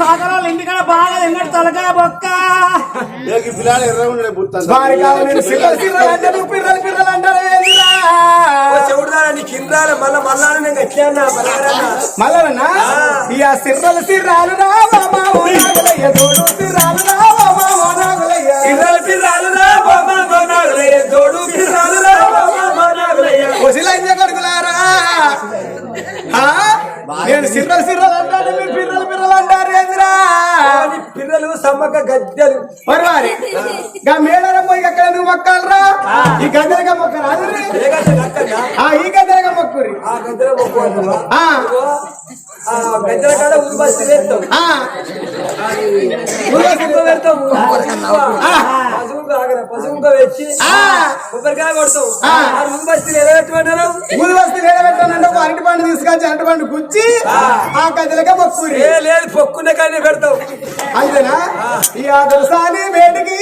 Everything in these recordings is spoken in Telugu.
సాగరాలు ఇంటికాడ బాగా ఎన్నటి తలకాయ బొక్క పిల్లలు ఎర్ర ఉండే అంటారు ఏందిరా చెబుతారని కిందాల మళ్ళా మళ్ళా నేను ఎట్లా మల్లన్న ఇక సిర్రలు సిర్రాలు రావా మావో నాగులయ్య. తోడు సిర్రాలు రావా పిల్లలు పిల్లలు రా బాబా బానాగులయ్య తోడు. పిల్లలు రా బాబా బానాగులయ్య ముసిలైన కొడుకులారా? నేను సిర్రలు సిర్రలు అంటాను మీరు పిర్రలు పిర్రలు అంటారు ఏందిరా? పిల్లలు సమ్మక్క గద్దెలు. మరి వారి గా మేడరం పోయి ఎక్కడ ఎందుకు మొక్కాలరా? ఈ గద్దెలుగా అక్కడా? ఆ ఈ గద్దెలుగా మొక్కురి ఆ గద్దెల మొక్కుకుంటున్నా ఆ ఆ కాడ ఊరు బస్సు ఆ. పెడతాం. వచ్చి ఆ. కొబ్బరికాయ కొడతాం. ఆ. ఆ ఒక అరటి పండు తీసుకొచ్చి అరటి పండు గుచ్చి ఆ. గదిలకే మొక్కురి ఏ లేదు పొక్కున్న కానీ పెడతాం. అంతేనా ఈ ఆదర్శాన్ని వేటికి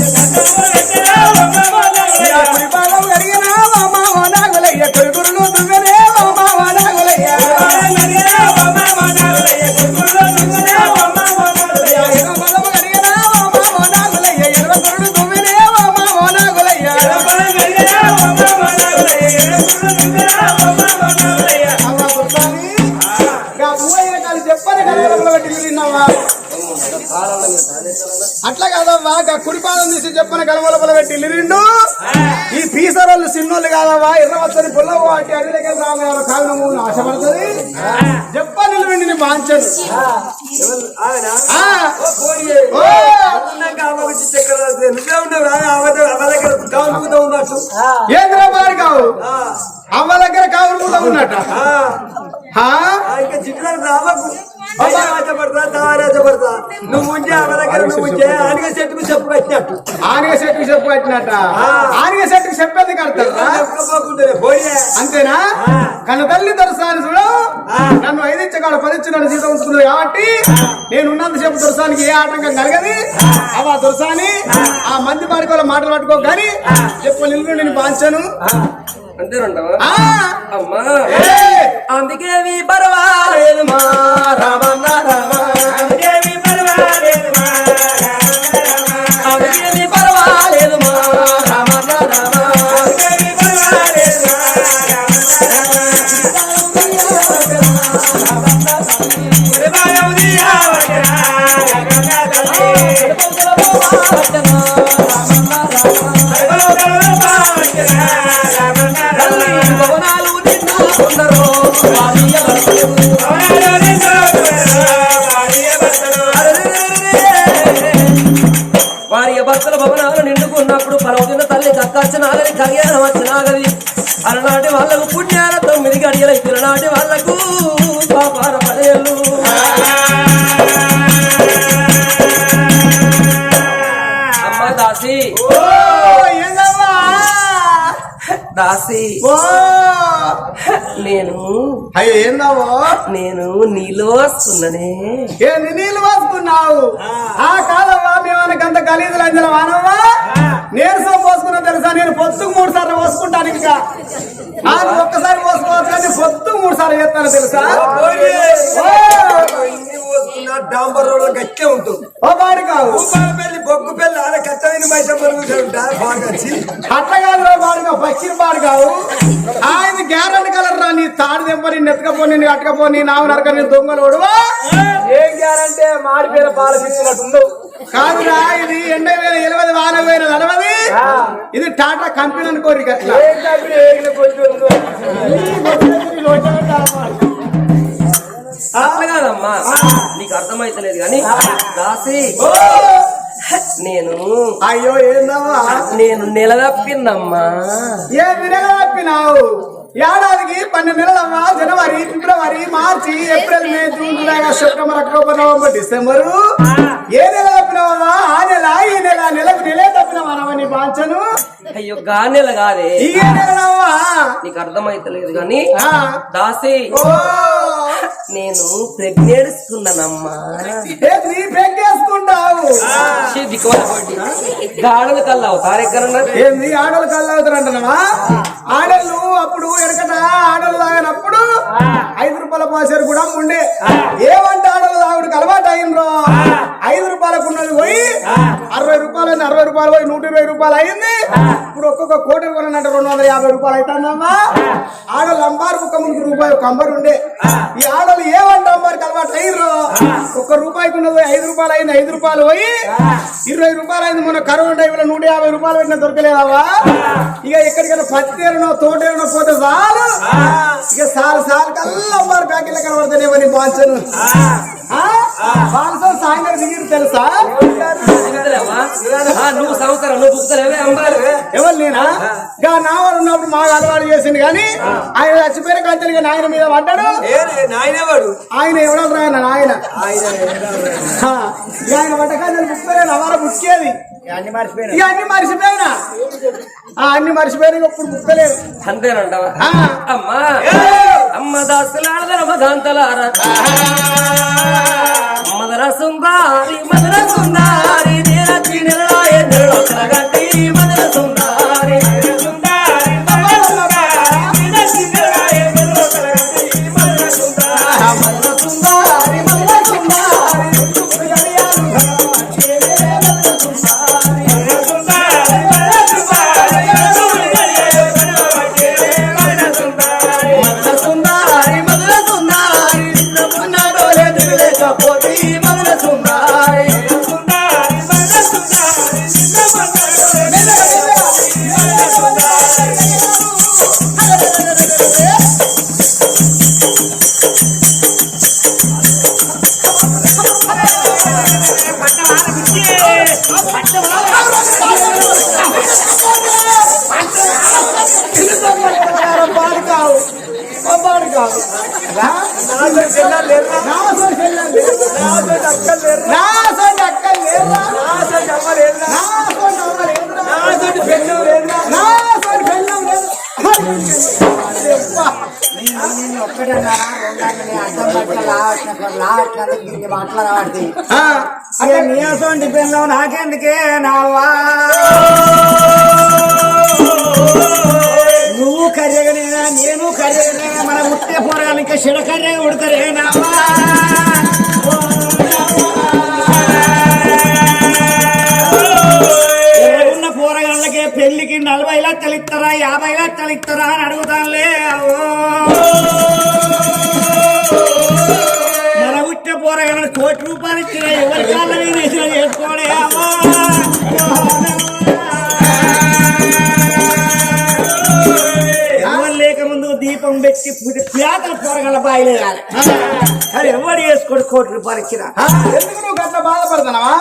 ఈ తిన్నావా అట్లా కాదవ్వా గా కుడి పాదం తీసి చెప్పని కలవలపల పెట్టి నిండు ఈ పీసరోళ్ళు సిన్నోళ్ళు కాదవ్వా ఎర్రవచ్చని పుల్లవ వాటి అడిలకి రామగారు కావినము ఆశపడుతుంది. చెప్ప నిలవండి రాస్తే నువ్వే ఉన్నావు దగ్గర ఏంద్రా బారి కావు అవ్వ దగ్గర కావులు ఉన్నట. ఆ, ఆ? ఆ, ఇంకా చిక్కులకు రావకు. ఆశపడతా తారాశపడతా నువ్వు ఆనిగ చెట్టుకు చెప్పు కట్టినట్టు ఆనిగ చెట్టుకు చెప్పు పెట్టినట్ట. ఆనిగ చెట్టుకు చెప్పేది పోయే. అంతేనా? కన్న తల్లి దొరసాని చూడు. నన్ను ఐదించగాడ పదిచ్చు నన్ను జీతం ఉంచుకున్నది కాబట్టి నేను ఉన్నంత సేపు దొరసానికి ఏ ఆటంకం కలగది. అవా దొరసాని? ఆ. మంది పాడుకోవాలి మాటలు పట్టుకో గాని చెప్పు నిల్లు నేను పాంచాను అంతేనంటావా? అమ్మా! ఏ, అందుకే మీ పర్వాలేదు మా రామన్న రామ. అందుకే మీ పర్వాలేదు మా పర్వాలేదు రామన్న రామ. నిండుకున్నారు వారి భక్తుల భవనాలు నిండుకున్నప్పుడు పరవదిన తల్లి కక్కచ్చ నాగరి కళ్యాణం వచ్చి నాగరి అలనాటి వాళ్ళకు పుణ్యాల తొమ్మిది గడియల నాటి వాళ్ళకు పాపాల పదేళ్ళు అమ్మ దాసి? దాసి. ఓ, నేను అయ్యో నేను నీలో వస్తున్ననే ఏంది నీళ్ళు పోసుకున్నావు? ఆ. కాదవ్వా మేమనకంత గలీజులు అంజల వానవ్వా నీరసం పోసుకున్నా తెలుసా? నేను పొత్తుకు మూడు సార్లు పోసుకుంటాను ఇంకా. ఒక్కసారి పోసుకోవచ్చు కానీ పొత్తు మూడు సార్లు చేస్తాను తెలుసా? పోసుకున్న డాంబర్ రోడ్ల గట్టే ఉంటుంది. కాదు పెళ్ళి బొగ్గు పెళ్ళి ఆడ కట్టమైన బయట మరుగుతుంటా బాడుగా పశ్చిమ బాడు కావు. ఆయన గ్యారెంటీ కలర్ రా నీ తాడు దెబ్బ నేను ఎత్తుకపో నేను అట్టకపో నీ నామ నరక నేను దొంగలు ఓడువా ఏం గ్యారంటే? మాడిపోయిన పాల పిచ్చినట్టు కాదురా ఇది ఎండ వేల ఎనభై వాన వేల నడవది. ఇది టాటా కంపెనీ అనుకోరు ఇట్లా అర్థమైతలేదు కానీ దాసి నేను అయ్యో ఏందమ్మా? నేను నిలదప్పిందమ్మా ఏ నెల తప్పినావు ఏడాదికి పన్నెండు నెలలమ్మా జనవరి ఫిబ్రవరి మార్చి April May June July September October November December. ఏ నెల తప్పినావమ్మా ఆ నెల ఈ నెల నెలకు నెలే తప్పినావా నీ బాంచను. అయ్యో గా నెల కాదే నీకు అర్థమైతలేదు కానీ ఆ. దాసి ఓ. నేను తారెక్కరన్నా ఏంది ఆడలు కళ్ళవుతారంటున్నావా ఆడళ్ళు అప్పుడు ఎనకట ఆడలు తాగినప్పుడు ఐదు రూపాయల పాసేరు కూడా ఉండే ఏమంటే ఆడలు తాగుడికి అలవాటు అయిందో ఐదు రూపాయలకు ఉన్నది పోయి అరవై రూపాయలు అయింది అరవై రూపాయలు పోయి నూట ఇరవై రూపాయలు అయింది. ఇప్పుడు ఒక్కొక్క కోటి కొనంటే రెండు వందల యాభై రూపాయలు అవుతుందమ్మా ఆడలు అంబారు ఒక ముందు రూపాయి ఒక అంబర్ ఉండే. ఈ ఆడలు ఏమంటే అంబారికి అలవాటు అయ్యారు ఒక్క రూపాయికి ఉన్నది పోయి ఐదు రూపాయలు అయింది ఐదు రూపాయలు పోయి ఇరవై రూపాయలు అయింది మొన్న కరోనా టైంలో నూట యాభై రూపాయలు పెట్టినా దొరకలేదావా ఇక ఎక్కడికైనా పత్తి ఏరనో తోట ఏరనో పోతే చాలు. ఇక సాలు సాలు కల్లా అమ్మారు ప్యాకెట్లు కనబడతానేమని బాల్చను బాల్సం సాయంత్రం దిగిరు తెలుసా? నువ్వు సంవత్సరం నువ్వు బుక్తలేవే అమ్మారు ఎవరు నేనా? గా నావలు ఉన్నప్పుడు మాకు అలవాటు చేసింది కానీ ఆయన చచ్చిపోయిన కంచెలు నాయన మీద పడ్డాడు. నాయనేవాడు ఆయన ఎవడో రాయన ఆయన హా, ఇక ఆయన వంటకాలు నవార బుక్కేది అన్ని మర్చిపోయినా? ఇక అన్ని మర్చిపోయినా. ఆ, అన్ని మర్చిపోయినా ఇప్పుడు బుక్కలేదు అంతేనంటావా? ఆ. అమ్మా. అమ్మ దాసులాడదర మదాంతలార మదర సుందారి మదర సుందారి నేరచి నిలయ ఎదురు మదర సుందారి సుందారి మదర సుందారి నేరచి నిలయ నిలగట్టి మదర సుందారి మదర సుందారి మదర సుందారి మదర సుందారి మదర సుందారి నిన్నమన్నాడోలే దిగలేకపోతే మదర సుందారి సుందారి మదర సుందారి పాడు కావు పాడు కావు నాతో చెల్లెలు లేరురా? నాసోటి చెల్లెలు లేరు. నాతోటి అక్కలు లేరురా? నాసోటి అక్కలు లేరురా. నాతోటి అమ్మ లేరురా? నాసోటి అమ్మ లేరురా. నాతోటి పెళ్ళం లేరురా? నాసోటి పెళ్ళం లేదు. అబ్బా. ఒక్కటన్నా రెండన్నా అర్థం పట్ల లావట్ల లావట్ల దీన్ని మాట్లాడబడి ఆ, అదే నీసోంటి పిల్లలు నాకెందుకే నావా నువ్వు కర్రెగనేనా నేను కర్రెగనేనా మన ఉట్టే పోరానికి చెడ కర్రెగా ఉడతారే నావా నలభై లక్షలు ఇస్తారా యాభై లక్షలు ఇస్తారా అని అడుగుతానులే. మన ఉట్ట పోరగాళ్ళని కోటి రూపాయలు ఇచ్చిన ఎవరి కాళ్ళ మీద వేసిన చేసుకోడే. పెట్టి పేదల పోరగాళ్ళ బాయిలే కాదు అది ఎవరు చేసుకోడు కోటి రూపాయలు ఇచ్చిన? ఎందుకు నువ్వు గట్ల బాధపడుతున్నావా?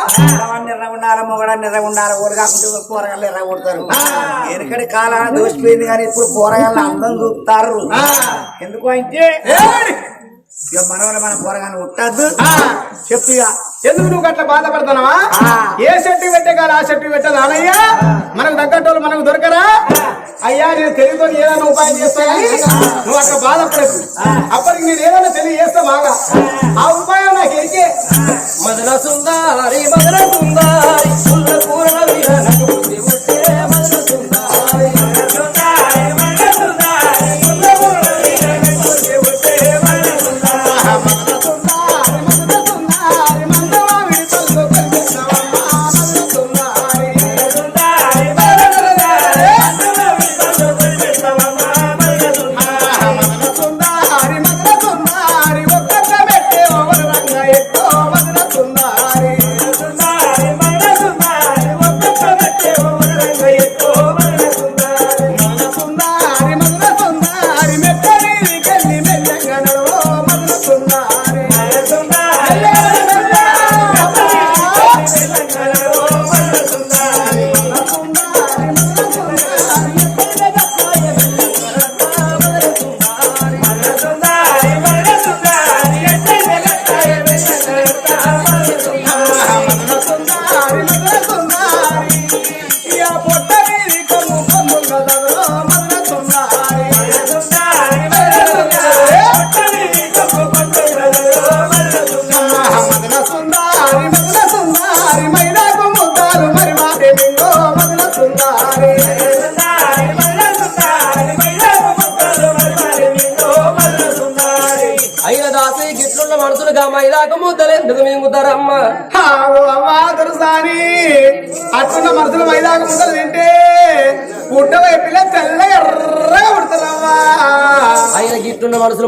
ఎర్ర ఉండాలి మొగడాన్ని ఎర్ర ఉండాలి కూరగాయలు ఎర్ర కొడతారు వెనకటి కాలాన్ని దోసిపోయింది కానీ ఇప్పుడు కూరగాయలు అందం చూపుతారు. ఎందుకు అంటే! ఇక మనవని మన కూరగాయలు ఉట్టద్దు చెప్పు ఇక. ఎందుకు నువ్వు గట్ల బాధపడుతున్నావా. ఏ చెట్టు పెట్టే కాదు ఆ చెట్టు పెట్టదు అనయ్యా మనకు తగ్గట్టు మనకు దొరకరా? అయ్యా నేను తెలియతో ఏదైనా ఉపాయం చేస్తానని నువ్వు అట్లా బాధపడకు. అప్పటికి నేను ఏదైనా తెలియ చేస్తా బాగా. ఆ. ఉపాయం నాకు ఎరికే మదన సుందారి మదన సుందారి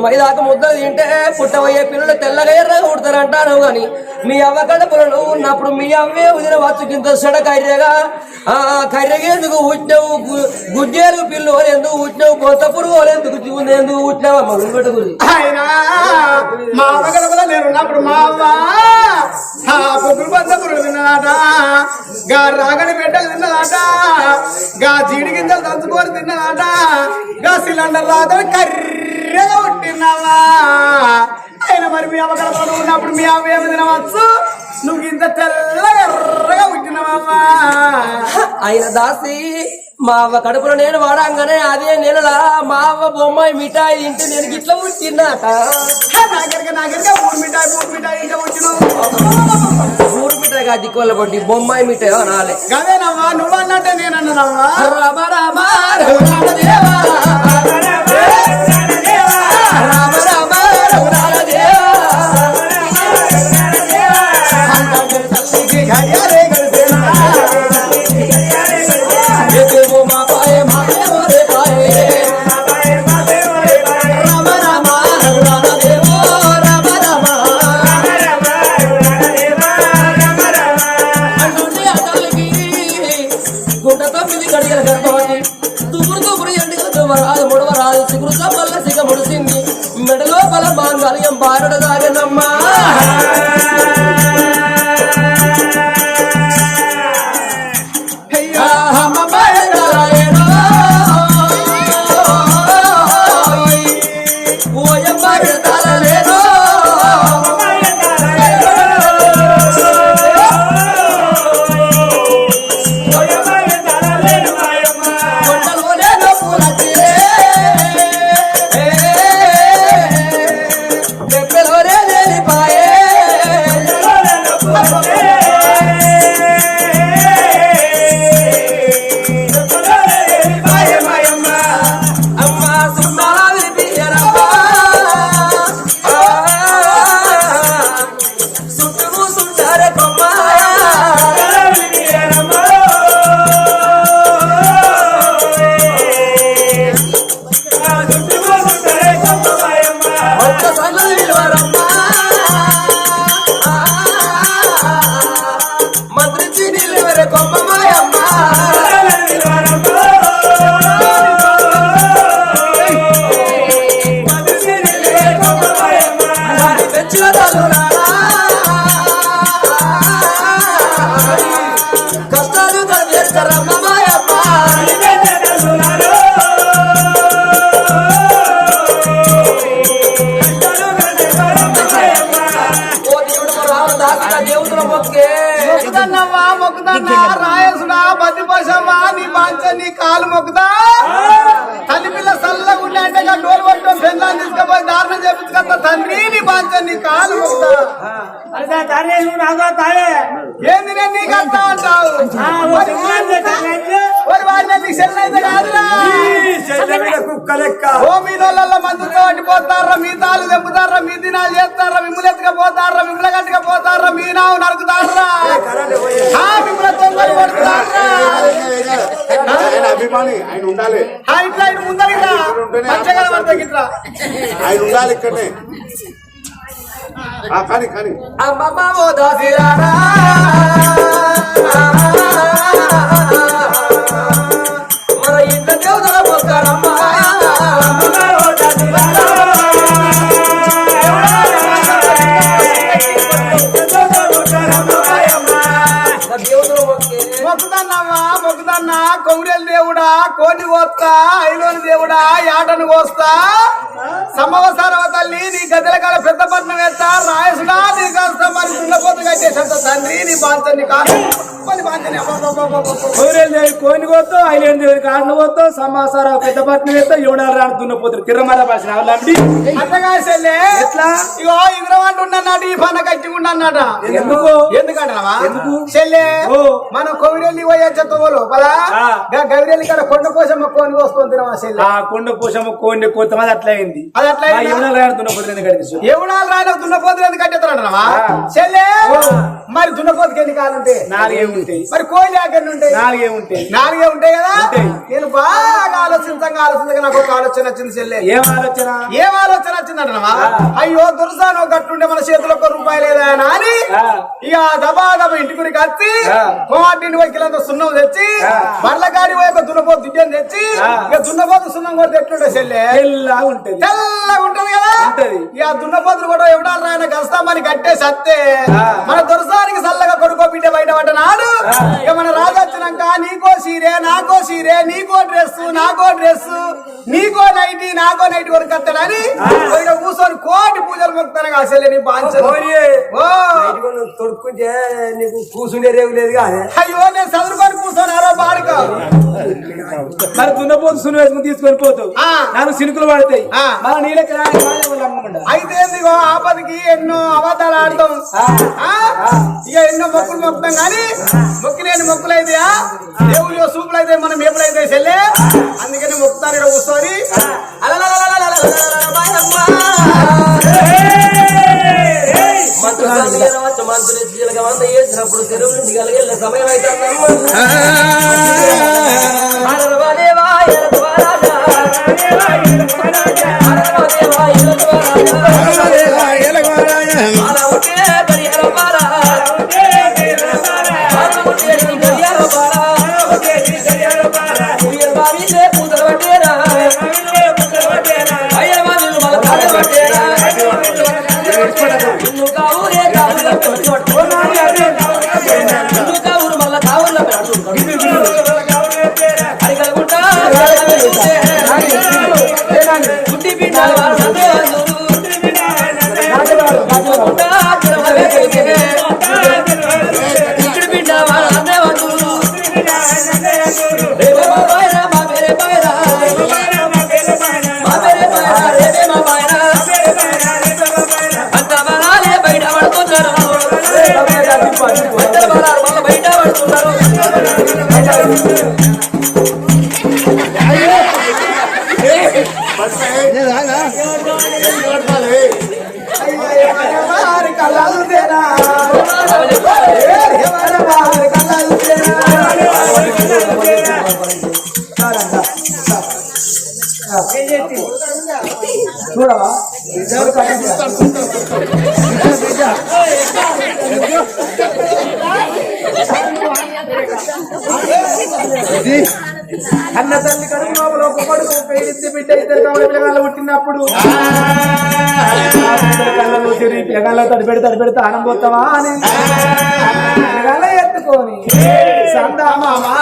మైదాకు ముద్దలు తింటే పుట్టబోయే పిల్లలు తెల్లగా ఎర్రగా ఉడతారంటాను గాని మీ అవ్వ కడుపులో నువ్వు ఉన్నప్పుడు మీ అవ్వే ఉదిన వచ్చుకింత సెడ కర్రెగా. ఆ కర్రెగేందుకు ఎందుకు గుజ్జేలు పిల్లు ఎందుకు ఉట్టినావు కొత్త పురుగు ఎందుకు చూడు ఎందుకు ఉట్టినావా మగలు మా అవ్వ గడపలో నేను ఉన్నప్పుడు మా అవ్వ ఆ పొగులు బద్ద పురుగు తిన్నదాట గా రాగడి బిడ్డలు తిన్నదాట గా జీడి గింజలు దంచుకొని తిన్నదాట గా సిలిండర్ రాత కర్రెగా పుట్టినావా ఆయన మరి మీ గడపలో ఉన్నప్పుడు మీ అమ్మ ఏమి తినవచ్చు? నువ్వు ఇంత తెల్లగా ఎర్రగా పుట్టినావమ్మా ఆయన దాసి మా అవ్వ కడుపులో నేను వాడంగానే అదే నెలలా. మా అవ్వ బొమ్మాయి మిఠాయి తింటే నేను గిట్ల పుట్టినాక నాగరిక నాగరిక మూడు మిఠాయి మూడు మిఠాయి ఇంకా ఊరు మిఠాయి కాదు దిక్కువల్ల పట్టి బొమ్మాయి మిఠాయి అనాలి. గదేనమ్మా నువ్వు? అన్నట్టే నేను రామ రామ రఘురామదేవా. దారుణం చేపించుకొస్తా తండ్రి నీ బాంచ నీ కాలు ఏంది నేను నీకు అంటా అంటావు? మరి మరి వాడిని నీకు చెల్లైతే కాదురా. కుక్క లెక్క. ఓ మీ నోళ్ళల్లో మందుతో పట్టిపోతారా మీ తాళ్ళు తెంపుతారా మీ దినాలు చేస్తారా మిమ్మల్ని ఎత్తుకపోతారా మిమ్మల్ని కట్టుకపోతారా మీ నావు నరుకుతారా? మిమ్మల్ని తొందర పడుతారా అభిమాని ఆయన ఉండాలి. ఇట్లా ఇట్లా. ఆయన ఉండాలి ఇక్కడనే. ఆ, కానీ కానీ అమ్మమ్మ ఓ దాసిరారా. దేవుడా కోటి కోస్తా ఐలోని దేవుడా యాటను కోస్తా సంభవసారవ తల్లి నీ గదిల కాల పెద్ద పట్నం వేస్తా. రాయసుడా నీ కాస్త మరి దున్నపోతు కట్టేసంత తండ్రి నీ బాంచ నీ కాదు. కోని పోతూ ఐలేని దేవుని కారణం పోతూ సమాసార పెద్ద పట్నం వేస్తే ఎవడాలు రాడు దున్నపోతురు కిర్రమాల భాష చెల్లె ఎట్లా? ఇగో ఇంద్రవాంట ఉన్నన్నాడు ఈ పన్న కట్టి ఉండన్నట ఎందుకు? ఎందుకంటావా ఎందుకు? చెల్లె. మనం కోవిరెల్లి పోయే చెత్తవో లోపల ఆ. గవిరెల్లి కాడ కొండ కోసం కోని కోసుకొని ఆ కొండ పోషమ్మ కోండి కొత్తమంది అట్లా అయింది అది అట్లా ఆ అయిందా? యువనాలు ఆడుతున్న పొద్దున కడిగి ఎవడాలు రాయన దున్నపోతులు ఎందుకు ఆ. చెల్లె మరి దున్నపోతుకి ఎన్ని కాళ్ళు ఉంటాయి నాలుగే ఉంటాయి మరి కోయిలు ఎక్కడి ఉంటాయి నాలుగే ఉంటాయి నాలుగే ఉంటాయి కదా. నేను బాగా ఆలోచించగా ఆలోచించగా నాకు ఒక ఆలోచన వచ్చింది చెల్లె ఏం ఆలోచన ఏం ఆలోచన వచ్చిందంటవా ఆ. అయ్యో దుర్సానో గట్టుండే మన చేతిలో ఒక రూపాయి లేదా అని. ఇక దబా దబా ఇంటికి కత్తి ఆ. కోమాటిని వైకిలంత సున్నం తెచ్చి ఆ. బర్ల గాడి పోయి ఒక దున్నపోతు దుడ్డని తెచ్చి. ఇక దున్నపోతు సున్నం కొడితే ఎట్లుంటే చెల్లె తెల్లగా ఉంటది తెల్లగా ఉంటది కదా. ఇక దున్నపోతులు కూడా ఎవడాలు రాయన కస్తామని కట్టే సత్తే. మన దొరసానికి చల్లగా కొడుకో బిడ్డ బయట పడ్డ నాడు ఆ. ఇక మన రాజు వచ్చినాక నీకో సీరే నాకో సీరే నీకో డ్రెస్ నాకో డ్రెస్ నీకో నైటీ నాకో నైటీ వరకు పోయిన కూర్చొని కోటి పూజలు మొక్కుతాను అసలు నీ తొడుక్కుంటే నీకు కూసుండే రేవు లేదు కానీ. అయ్యో నేను చదువుకొని కూర్చొని ఆరో బాడుకో. మరి దున్నపోతు సున్ను వేసుకుని తీసుకొని పోతావు ఆ. నాకు సినుకులు పడతాయి. మన నీళ్ళకి అయితే ఆపదికి ఎన్నో అబద్ధాలు ఆడతాం. ఆ? ఇక ఎన్నో మొక్కులు మొక్కుతాం కానీ మొక్కులేని మొక్కులు అయితే దేవుళ్ళు సూపులు అయితే మనం ఎప్పుడైతే చెల్లే. అందుకని మొక్కుతారు ఇక్కడ కూర్చొని. మంత్రి వచ్చి మంత్రి చేసినప్పుడు చెరువు నుంచి కలిగే సమయం అయితే అన్న తల్లి కడుపు లోపల ఒక కొడుకు పేడించి బిడ్డ. ఇద్దరు కవల పిల్లగాళ్ళు పుట్టినప్పుడు. తిరిగి పిల్లగాళ్ళ తడిపెడి తడిపెడితే పోతావా అని. పిల్లగాళ్ళ ఎత్తుకొని రావే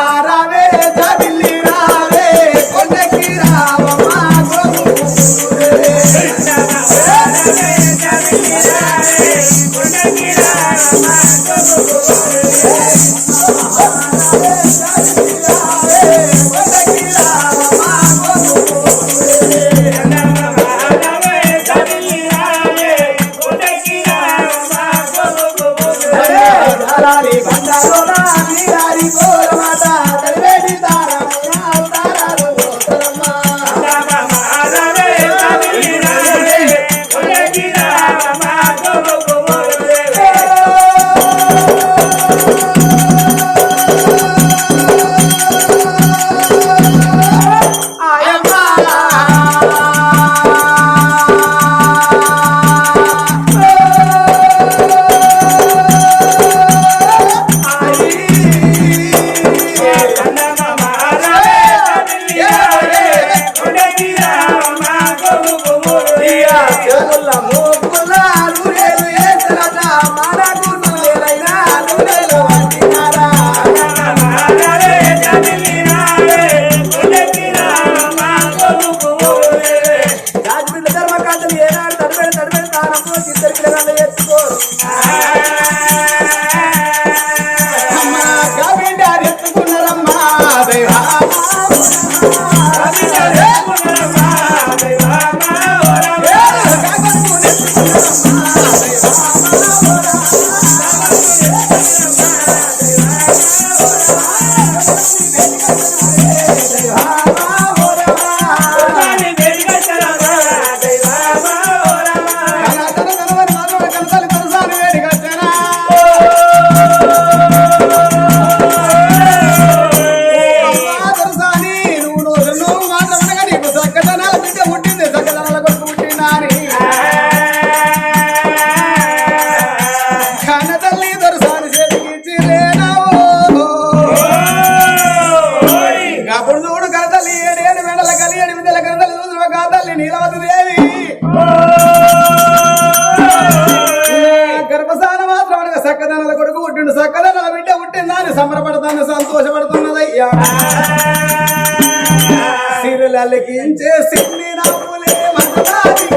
బతికించేసింది నవ్వులే మనలాది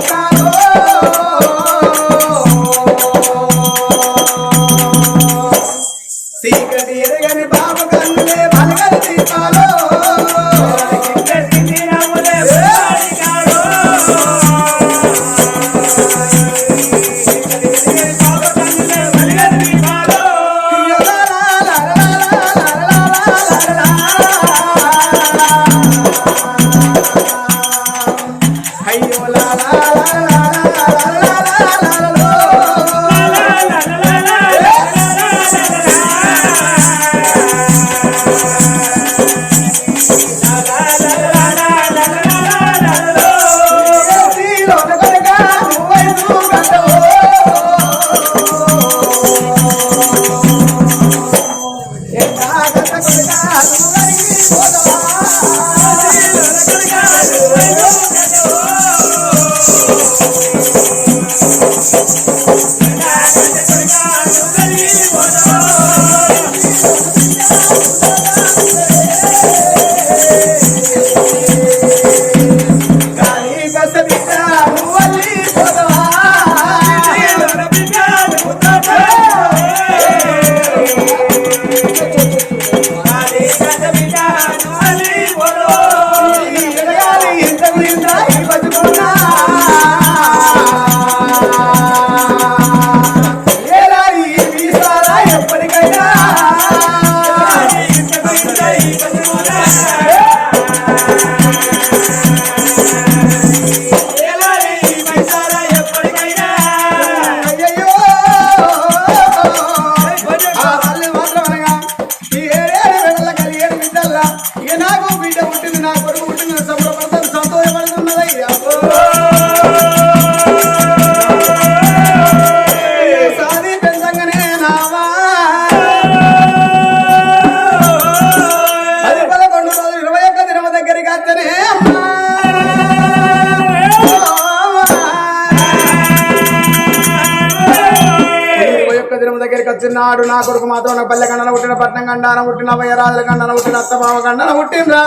వచ్చినాడు నా కొడుకు మాత్రం నా పల్లె కండన పుట్టిన పట్నం కండాన పుట్టిన వయ్యరాజుల కండన పుట్టిన అత్తమావ కండన పుట్టినరా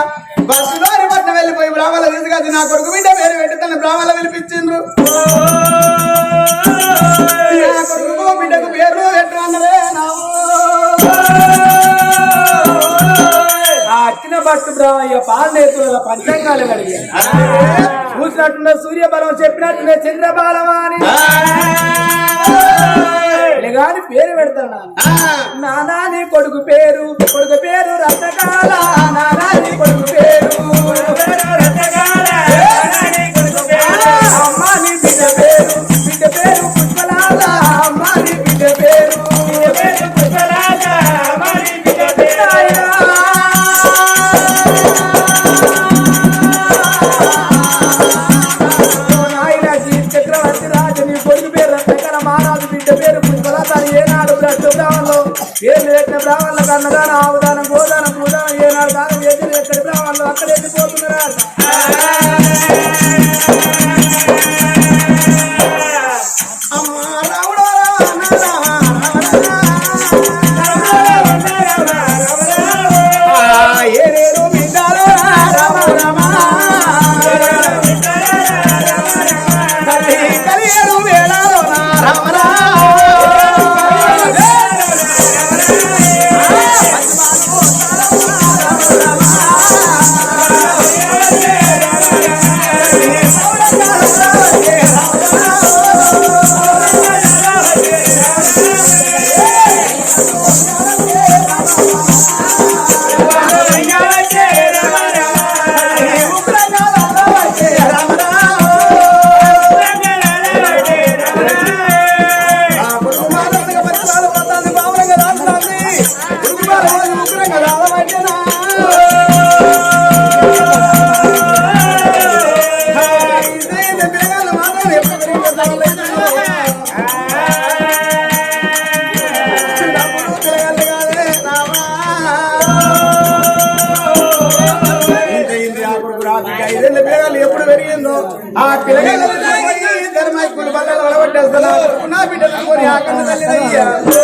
బస్సులోని పట్నం వెళ్ళిపోయి బ్రాహ్మణ తీసుకొచ్చి నా కొడుకు బిడ్డ పేరు పెట్టి తన బ్రాహ్మణ పిలిపించిండ్రు. నా కొడుకు బిడ్డకు పేరు పెట్టు అన్నదే నావు. ఆ అక్కిన భక్తు బ్రహ్మయ్య పాలనేతుల పంచంగాలు కలిగి చూసినట్టున్న సూర్యబలం చెప్పినట్టునే చంద్రబాలమ అని గాని పేరు పెడతాడు నానాని. కొడుకు పేరు కొడుకు పేరు రతకాల నానాని కొడుకు పేరు అమ్మాని బిడ్డ పేరు బిడ్డ పేరు. అన్నదానం ఆవుదానం గోదానం భూదానం ఏనాడు దానం చేసి ఎక్కడి బ్రాహ్మణులు అక్కడ వెళ్ళిపోతున్నారు. బిడ్డలు